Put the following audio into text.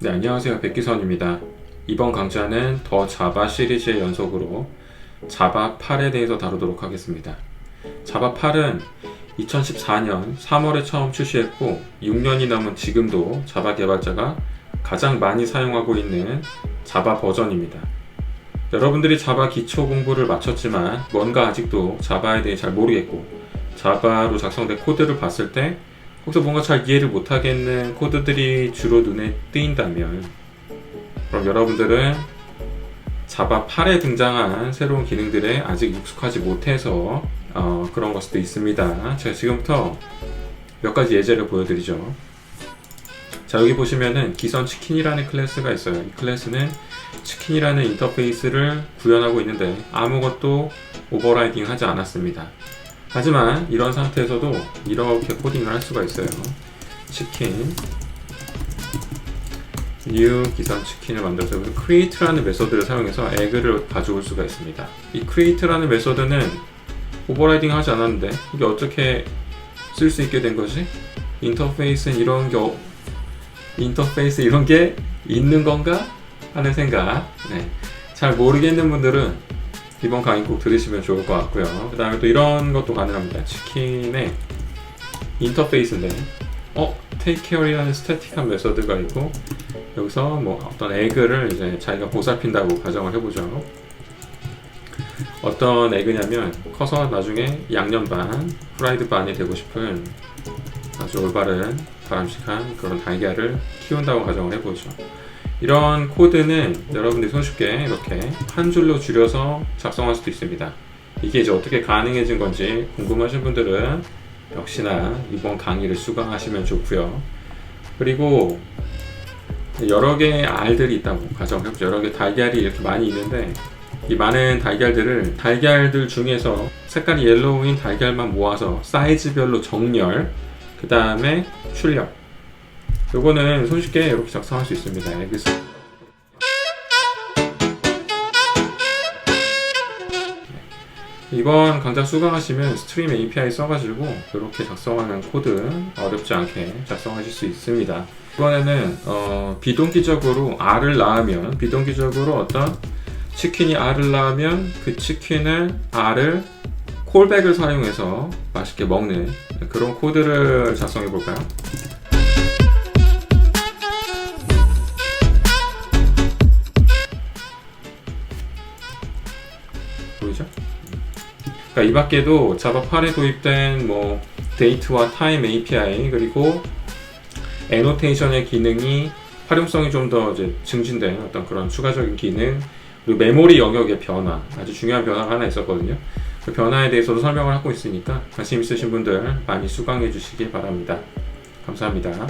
네, 안녕하세요. 백기선입니다. 이번 강좌는 더 자바 시리즈의 연속으로 자바 8에 대해서 다루도록 하겠습니다. 자바 8은 2014년 3월에 처음 출시했고 6년이 넘은 지금도 자바 개발자가 가장 많이 사용하고 있는 자바 버전입니다. 여러분들이 자바 기초 공부를 마쳤지만 뭔가 아직도 자바에 대해 잘 모르겠고 자바로 작성된 코드를 봤을 때 혹시 뭔가 잘 이해를 못하겠는 코드들이 주로 눈에 띄인다면 그럼 여러분들은 자바 8에 등장한 새로운 기능들에 아직 익숙하지 못해서 어, 그런 걸 수도 있습니다. 제가 지금부터 몇 가지 예제를 보여드리죠. 자 여기 보시면은 기선 치킨이라는 클래스가 있어요. 이 클래스는 치킨이라는 인터페이스를 구현하고 있는데 아무것도 오버라이딩 하지 않았습니다. 하지만 이런 상태에서도 이렇게 코딩을 할 수가 있어요. 치킨 new 기선 치킨을 만들어서 create라는 메서드를 사용해서 에그를 가져올 수가 있습니다. 이 create라는 메서드는 오버라이딩 하지 않았는데 이게 어떻게 쓸 수 있게 된 거지? 인터페이스는 이런 게 어- 인터페이스 이런 게 있는 건가 하는 생각. 네. 잘 모르겠는 분들은 이번 강의 꼭 들으시면 좋을 것 같고요. 그 다음에 또 이런 것도 가능합니다. 치킨의 인터페이스인데, 어, care이라는 스태틱한 메서드가 있고, 여기서 뭐 어떤 에그를 이제 자기가 보살핀다고 가정을 해보죠. 어떤 에그냐면, 커서 나중에 양념 반, 프라이드 반이 되고 싶은 아주 올바른 바람직한 그런 달걀을 키운다고 가정을 해보죠. 이런 코드는 여러분들이 손쉽게 이렇게 한 줄로 줄여서 작성할 수도 있습니다. 이게 이제 어떻게 가능해진 건지 궁금하신 분들은 역시나 이번 강의를 수강하시면 좋고요. 그리고 여러 개의 알들이 있다고 가정해보죠. 여러 개 달걀이 이렇게 많이 있는데 이 많은 달걀들을 달걀들 중에서 색깔이 옐로우인 달걀만 모아서 사이즈별로 정렬, 그 다음에 출력. 요거는 손쉽게 이렇게 작성할 수 있습니다. 에그스. 이번 강좌 수강하시면 스트림 API 써가지고 이렇게 작성하는 코드 어렵지 않게 작성하실 수 있습니다. 이번에는 어, 비동기적으로 R을 낳으면 비동기적으로 어떤 치킨이 R을 낳으면 그 치킨을 R을 콜백을 사용해서 맛있게 먹는 그런 코드를 작성해 볼까요? 보이죠? 그러니까 이 밖에도 자바 8에 도입된 뭐 데이트와 타임 API 그리고 애노테이션의 기능이 활용성이 좀 더 이제 증진된 어떤 그런 추가적인 기능 그리고 메모리 영역의 변화 아주 중요한 변화가 하나 있었거든요. 그 변화에 대해서도 설명을 하고 있으니까 관심 있으신 분들 많이 수강해 주시기 바랍니다. 감사합니다.